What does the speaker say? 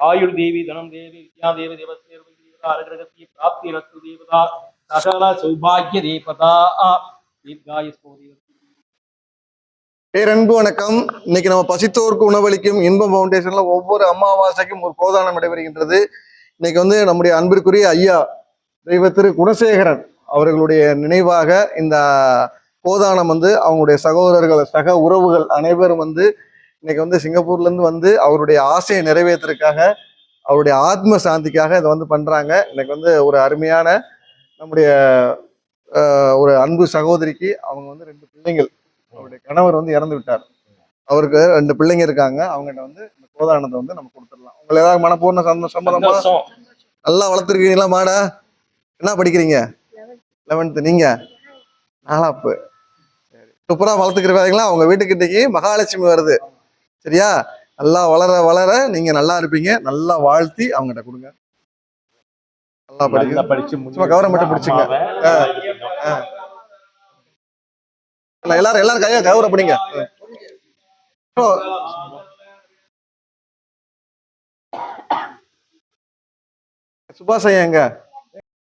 ஆயுள் தேவி தனம் தேவி வித்யா தேவி தேவசேர்வை பிராப்தி ரத்து தேவதா சகல சௌபாகிய தேவதா. தீர்காயஸ்போ பேரன்பு வணக்கம். இன்னைக்கு நம்ம பசித்தோருக்கு உணவளிக்கும் இன்பம் பவுண்டேஷன்ல ஒவ்வொரு அமாவாசைக்கும் ஒரு கோதானம் நடைபெறுகின்றது. இன்னைக்கு வந்து நம்முடைய அன்பிற்குரிய ஐயா தெய்வ திரு குணசேகரன் அவர்களுடைய நினைவாக இந்த கோதானம் வந்து அவங்களுடைய சகோதரர்கள் சக உறவுகள் அனைவரும் வந்து இன்னைக்கு வந்து சிங்கப்பூர்ல இருந்து வந்து அவருடைய ஆசையை நிறைவேற்றுறதுக்காக அவருடைய ஆத்ம சாந்திக்காக இதை வந்து பண்றாங்க. இன்னைக்கு வந்து ஒரு அருமையான நம்முடைய ஒரு அன்பு சகோதரிக்கு அவங்க வந்து ரெண்டு பிள்ளைங்கள். அவருடைய கணவர் வந்து இறந்து விட்டார். அவருக்கு ரெண்டு பிள்ளைங்க இருக்காங்க. அவங்ககிட்ட வந்து இந்த கோதானத்தை வந்து நம்ம கொடுத்துடலாம். உங்களை ஏதாவது மனப்பூர்ண சம்மதமா நல்லா வளர்த்துருக்கீங்களா மாடா? என்ன படிக்கிறீங்க? லெவன்த்து நீங்க? நாலாப்பு. சரி. சூப்பரா வளர்த்துக்கிறீங்களா உங்க வீட்டுக்கு இன்னைக்கு மகாலட்சுமி வருது. சரியா? நல்லா வளர வளர நீங்க நல்லா இருப்பீங்க. நல்லா வாழ்த்தி அவங்ககிட்ட கொடுங்க. நல்லா படிக்க படிச்சு சும்மா கவரம் மட்டும் பிடிச்சுங்க. எல்லாரும் எல்லாரும் கையா கௌரவ படிங்க. சுபாஷ் ஐயா எங்க?